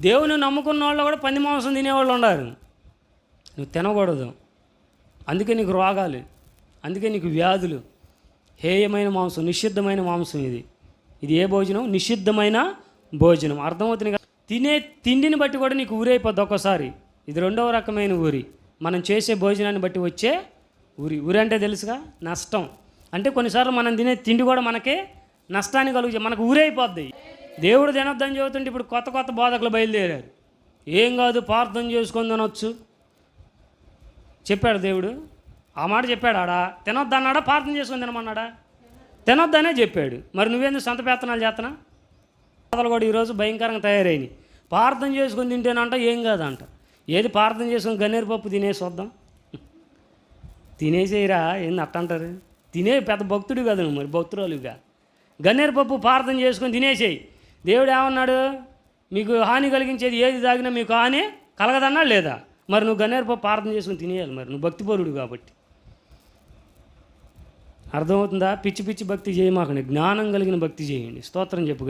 దేవుని నమ్ముకున్న వాళ్ళు కూడా పంది మాంసం తినేవాళ్ళు ఉన్నారు నువ్వు తినకూడదు. అందుకే నీకు రోగాలు అందుకే నీకు వ్యాధులు. హేయమైన మాంసం నిషిద్ధమైన మాంసం ఇది. ఇది ఏ భోజనం? నిషిద్ధమైన భోజనం. అర్థమవుతుంది కదా? తినే తిండిని బట్టి కూడా నీకు ఊరైపోద్ది ఒక్కసారి. ఇది రెండవ రకమైన ఊరి. మనం చేసే భోజనాన్ని బట్టి వచ్చే ఊరి. ఊరి అంటే తెలుసుగా? నష్టం. అంటే కొన్నిసార్లు మనం తినే తిండి కూడా మనకే నష్టాన్ని కలుగు మనకు ఊరైపోద్ది. దేవుడు తినొద్దని చెబుతుంటే ఇప్పుడు కొత్త కొత్త బోధకులు బయలుదేరారు. ఏం కాదు ప్రార్థన చేసుకొని తినొచ్చు. చెప్పాడు దేవుడు. ఆ మాట చెప్పాడు ఆడా? తినొద్దన్నాడా ప్రార్థన చేసుకొని తినమన్నాడా? తినొద్దనే చెప్పాడు. మరి నువ్వేందుకు సొంత పేతనాలు చేస్తున్నా బోధలు కూడా ఈరోజు భయంకరంగా తయారైనవి ప్రార్థన చేసుకొని తింటేనంట ఏం కాదంట. ఏది ప్రార్థన చేసుకొని గన్నేరు పప్పు తినేసి వద్దాం? తినేసేయరా ఏంది అట్ట అంటారు? తినే పెద్ద భక్తుడు కదా నువ్వు మరి భక్తురాలుగా గన్నేరు పప్పు ప్రార్థన చేసుకొని తినేసేయి. దేవుడు ఏమన్నాడు? మీకు హాని కలిగించేది ఏది తాగినా మీకు హాని కలగదన్నా లేదా? మరి నువ్వు గన్నేరు పప్పు ప్రార్థన చేసుకుని తినేయాలి మరి. నువ్వు భక్తిపరుడు కాబట్టి. అర్థమవుతుందా? పిచ్చి పిచ్చి భక్తి చేయమాకండి జ్ఞానం కలిగిన భక్తి చేయండి. స్తోత్రం చెప్పు